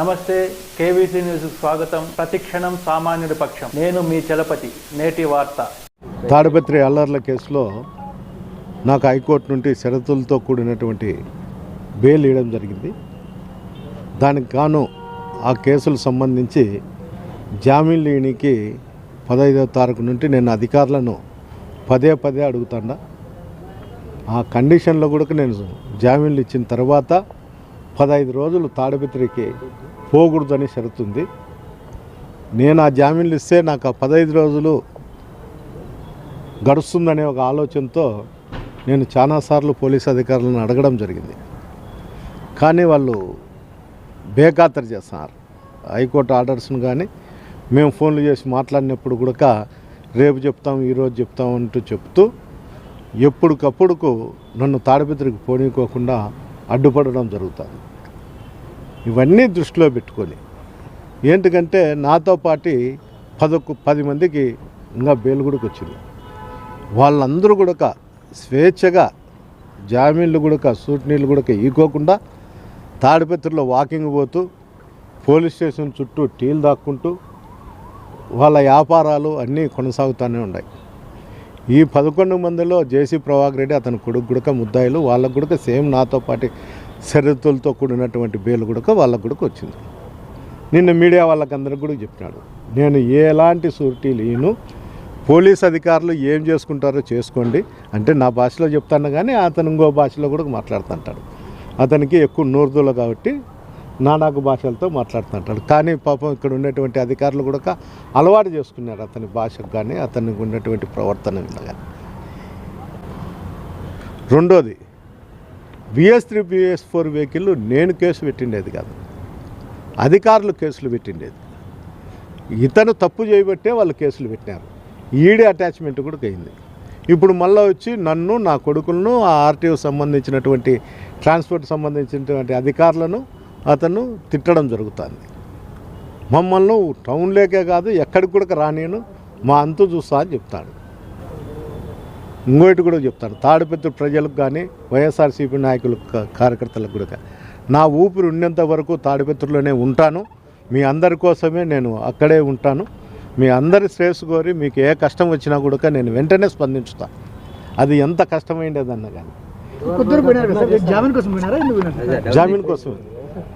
నమస్తే KVC news స్వాగతం. ప్రతిక్షణం సామాన్యుడి పక్షం. నేను మీ చలపతి నేటి వార్త. తాడిపత్రి అల్లర్ల కేసులో నాకు హైకోర్టు నుండి షరతులతో కూడినటువంటి బెయిల్ ఇవ్వడం జరిగింది. దానికి గాను ఆ కేసులు సంబంధించి జామీన్ లేనికి పదహైదవ తారీఖు నుండి నేను అధికారులను పదే పదే అడుగుతాడా. ఆ కండిషన్లో కూడా నేను జామీన్లు ఇచ్చిన తర్వాత పదహైదు రోజులు తాడిపత్రికి పోకూడదని షరతుంది. నేను ఆ జామీన్లు ఇస్తే నాకు ఆ పదహైదు రోజులు గడుస్తుందనే ఒక ఆలోచనతో నేను చాలాసార్లు పోలీస్ అధికారులను అడగడం జరిగింది. కానీ వాళ్ళు బేఖాతరు చేస్తున్నారు. హైకోర్టు ఆర్డర్స్ను కానీ మేము ఫోన్లు చేసి మాట్లాడినప్పుడు కూడా రేపు చెప్తాం ఈరోజు చెప్తాం అంటూ చెప్తూ ఎప్పటికప్పుడుకు నన్ను తాడిపత్రికి పోనీకోకుండా అడ్డుపడడం జరుగుతుంది. ఇవన్నీ దృష్టిలో పెట్టుకొని. ఏంటికంటే నాతో పాటి పదకు పది మందికి ఇంకా బేలుగుడికి వచ్చింది వాళ్ళందరూ కూడా స్వేచ్ఛగా జామీన్లు కూడా సూట్నీళ్ళు కూడా ఈకోకుండా తాడిపత్రిలో వాకింగ్ పోతూ పోలీస్ స్టేషన్ చుట్టూ టీలు దాక్కుంటూ వాళ్ళ వ్యాపారాలు అన్నీ కొనసాగుతూనే ఉన్నాయి. ఈ పదకొండు మందిలో జేసీ ప్రభాకర్ రెడ్డి అతని కొడుకు గుడక ముద్దాయిలు వాళ్ళకు గుడక సేమ్ నాతో పాటు షరతులతో కూడినటువంటి బెయిల్ కూడా వాళ్ళకు కూడా వచ్చింది. నిన్న మీడియా వాళ్ళకందరికి కూడా చెప్పినాడు. నేను ఎలాంటి సూరిటీ లేను. పోలీస్ అధికారులు ఏం చేసుకుంటారో చేసుకోండి. అంటే నా భాషలో చెప్తాను కానీ అతను ఇంకో భాషలో కూడా మాట్లాడుతుంటాడు. అతనికి ఎక్కువ నూరుదూల కాబట్టి నానాకు భాషలతో మాట్లాడుతుంటాడు. కానీ పాపం ఇక్కడ ఉన్నటువంటి అధికారులు కూడా అలవాటు చేసుకున్నారు అతని భాషకు కానీ అతనికి ఉన్నటువంటి ప్రవర్తన కానీ రెండోది BS three BS four vehicle నేను కేసు పెట్టిండేది కాదు. అధికారులు కేసులు పెట్టిండేది. ఇతను తప్పు చేయబట్టే వాళ్ళు కేసులు పెట్టినారు. ఈడీ అటాచ్మెంట్ కూడా అయింది ఇప్పుడు మళ్ళీ వచ్చి నన్ను నా కొడుకులను ఆ ఆర్టీఓ సంబంధించినటువంటి ట్రాన్స్పోర్ట్ సంబంధించినటువంటి అధికారులను అతను తిట్టడం జరుగుతుంది. మమ్మల్ని టౌన్లోకే కాదు ఎక్కడికి కూడా రానియను మా అంతు చూస్తా అని చెప్తాడు. ఇంకోటి కూడా చెప్తాడు తాడిపత్రి ప్రజలకు కానీ వైఎస్ఆర్సీపీ నాయకులకు కా- కార్యకర్తలకు కూడా నా ఊపిరి ఉన్నంత వరకు తాడిపత్రిలోనే ఉంటాను. మీ అందరి కోసమే నేను అక్కడే ఉంటాను. మీ అందరి శ్రేయస్సు కోరి మీకు ఏ కష్టం వచ్చినా కూడా నేను వెంటనే స్పందించుతా. అది ఎంత కష్టమైండేదన్న కానీ జామీన్ కోసం జామీన్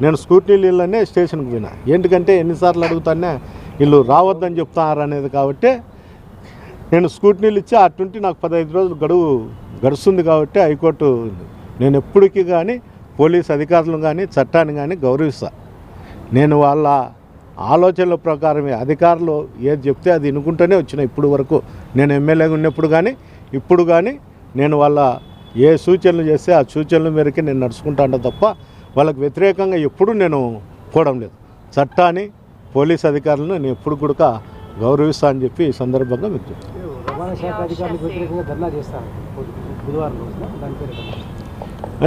నేను స్కూటీ నీళ్ళనే స్టేషన్కి పోయినా. ఎందుకంటే ఎన్నిసార్లు అడుగుతానే వీళ్ళు రావద్దని చెప్తారు అనేది కాబట్టి నేను స్కూటీలు ఇచ్చి అటుంటి నాకు పదహైదు రోజులు గడువు గడుస్తుంది కాబట్టి హైకోర్టు నేను ఎప్పటికీ కానీ పోలీస్ అధికారులను కానీ చట్టాన్ని కానీ గౌరవిస్తా. నేను వాళ్ళ ఆలోచనల ప్రకారమే అధికారులు ఏది చెప్తే అది వినుకుంటూనే వచ్చిన ఇప్పుడు వరకు. నేను ఎమ్మెల్యేగా ఉన్నప్పుడు కానీ ఇప్పుడు కానీ నేను వాళ్ళ ఏ సూచనలు చేస్తే ఆ సూచనల మేరకే నేను నడుచుకుంటాను తప్ప వాళ్ళకి వ్యతిరేకంగా ఎప్పుడూ నేను పోవడం లేదు. చట్టాన్ని పోలీస్ అధికారులను నేను ఎప్పుడు కూడా గౌరవిస్తా అని చెప్పి ఈ సందర్భంగా మీకు చెప్తాను రవాణా శాఖ అధికారులకు వ్యతిరేకంగా ధర్నా చేస్తారు. బుధవారం రోజున. దాని పేరు?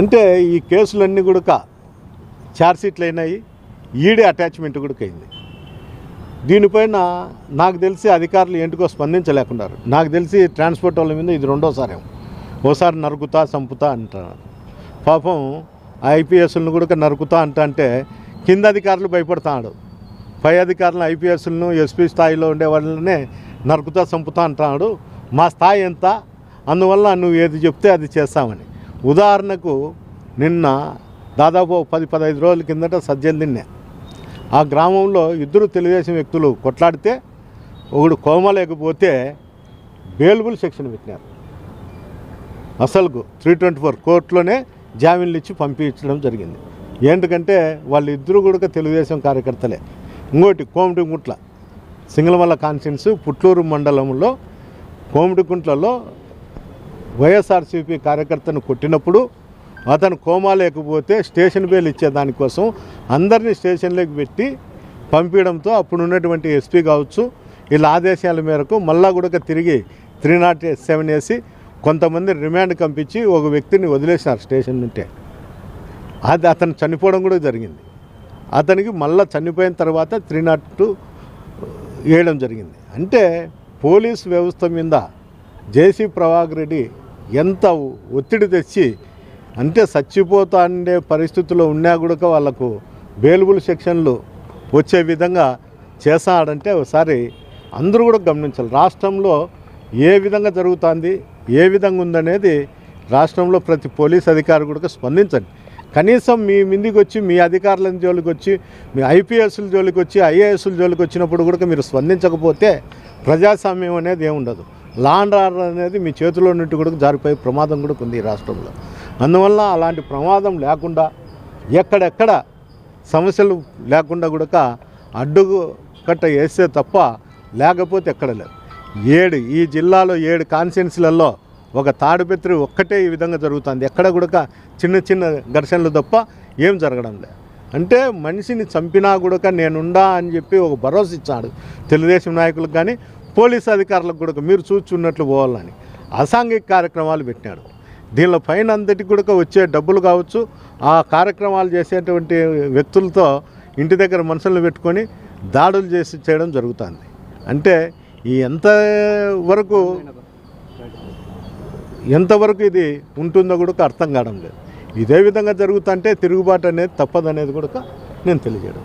అంటే ఈ కేసులన్నీ కూడా ఛార్జ్షీట్లు అయినాయి ఈడీ అటాచ్మెంట్ కూడా అయింది. దీనిపైన నాకు తెలిసి అధికారులు ఏంటికో స్పందించలేకున్నారు. నాకు తెలిసి ట్రాన్స్పోర్ట్ వాళ్ళ మీద ఇది రెండోసారి ఓసారి నరుకుతా చంపుతా అంటున్నారు. పాపం ఐపీఎస్లను కూడా నరుకుతా అంట అంటే కింద అధికారులు భయపడుతున్నాడు పై అధికారులు ఐపీఎస్లను ఎస్పీ స్థాయిలో ఉండే వాళ్ళనే నరుకుతా చంపుతా అంటున్నాడు. మా స్థాయి ఎంత? అందువల్ల నువ్వు ఏది చెప్తే అది చేస్తామని. ఉదాహరణకు నిన్న దాదాపు పది పదహైదు రోజుల కిందట సజ్జలు తిన్నా. ఆ గ్రామంలో ఇద్దరు తెలుగుదేశం వ్యక్తులు కొట్లాడితే ఒకడు కోమ లేకపోతే బెయిలబుల్ సెక్షన్ పెట్టినారు. అసలుకు త్రీ ట్వంటీ ఫోర్ కోర్టులోనే జామీన్లు ఇచ్చి పంపించడం జరిగింది. ఎందుకంటే వాళ్ళిద్దరూ కూడా తెలుగుదేశం కార్యకర్తలే. ఇంకోటి కోమటిగుంట్ల సింగళమల్ల కాన్స్టిట్యున్సీ పుట్లూరు మండలంలో కోమిడికుంట్లలో వైఎస్ఆర్సీపీ కార్యకర్తను కొట్టినప్పుడు అతను కోమా లేకపోతే స్టేషన్ బేలు ఇచ్చే దానికోసం అందరినీ స్టేషన్లోకి పెట్టి పంపించడంతో అప్పుడు ఉన్నటువంటి ఎస్పీ కావచ్చు వీళ్ళ ఆదేశాల మేరకు మళ్ళా కూడా తిరిగి త్రీ నాట్ సెవెన్ వేసి కొంతమంది రిమాండ్ పంపించి ఒక వ్యక్తిని వదిలేసినారు స్టేషన్ నుంటే. అది అతను చనిపోవడం కూడా జరిగింది. అతనికి మళ్ళా చనిపోయిన తర్వాత త్రీ నాట్ టూ వేయడం జరిగింది. అంటే పోలీస్ వ్యవస్థ మీద జేసీ ప్రభాకర్ రెడ్డి ఎంత ఒత్తిడి తెచ్చి అంటే చచ్చిపోతా ఉండే పరిస్థితుల్లో ఉన్నా కూడా వాళ్ళకు బేలుబుల్ సెక్షన్లు వచ్చే విధంగా చేశాడంటే ఒకసారి అందరూ కూడా గమనించాలి. రాష్ట్రంలో ఏ విధంగా జరుగుతుంది ఏ విధంగా ఉందనేది రాష్ట్రంలో ప్రతి పోలీస్ అధికారి కూడా స్పందించండి. కనీసం మీ మిందికి వచ్చి మీ అధికారుల జోలికి వచ్చి మీ ఐపీఎస్ల జోలికి వచ్చి ఐఏఎస్ల జోలికి వచ్చినప్పుడు కూడా మీరు స్పందించకపోతే ప్రజాస్వామ్యం అనేది ఏముండదు. లా అండ్ ఆర్డర్ అనేది మీ చేతిలో నుండి కూడా జారిపోయే ప్రమాదం కూడా ఉంది ఈ రాష్ట్రంలో. అందువల్ల అలాంటి ప్రమాదం లేకుండా ఎక్కడెక్కడ సమస్యలు లేకుండా కూడా అడ్డుగు కట్ట వేస్తే తప్ప లేకపోతే ఎక్కడ లేదు. ఏడు ఈ జిల్లాలో ఏడు కాన్స్టిట్యున్సీలలో ఒక తాడిపత్రి ఒక్కటే ఈ విధంగా జరుగుతుంది. ఎక్కడ కూడా చిన్న చిన్న ఘర్షణలు తప్ప ఏం జరగడం లేదు. అంటే మనిషిని చంపినా కూడా నేనుండా అని చెప్పి ఒక భరోసా ఇచ్చాడు తెలుగుదేశం నాయకులకు కానీ పోలీస్ అధికారులకు కూడా మీరు చూచున్నట్లు పోవాలని అసాంఘిక కార్యక్రమాలు పెట్టినాడు. దీనిలో పైన అంతటి కూడా వచ్చే డబ్బులు కావచ్చు ఆ కార్యక్రమాలు చేసేటువంటి వ్యక్తులతో ఇంటి దగ్గర మనుషులను పెట్టుకొని దాడులు చేసి చేయడం జరుగుతుంది. అంటే ఈ ఎంత వరకు ఎంతవరకు ఇది ఉంటుందో కూడా అర్థం కావడం లేదు. ఇదే విధంగా జరుగుతుంటే తిరుగుబాటు అనేది తప్పదనేది కూడా నేను తెలియజేయడం.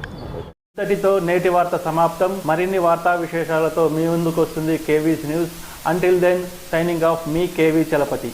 ఇంతటితో నేటి వార్త సమాప్తం. మరిన్ని వార్తా విశేషాలతో మీ ముందుకు వస్తుంది KV's news. Until then signing off మీ కేవీ చలపతి.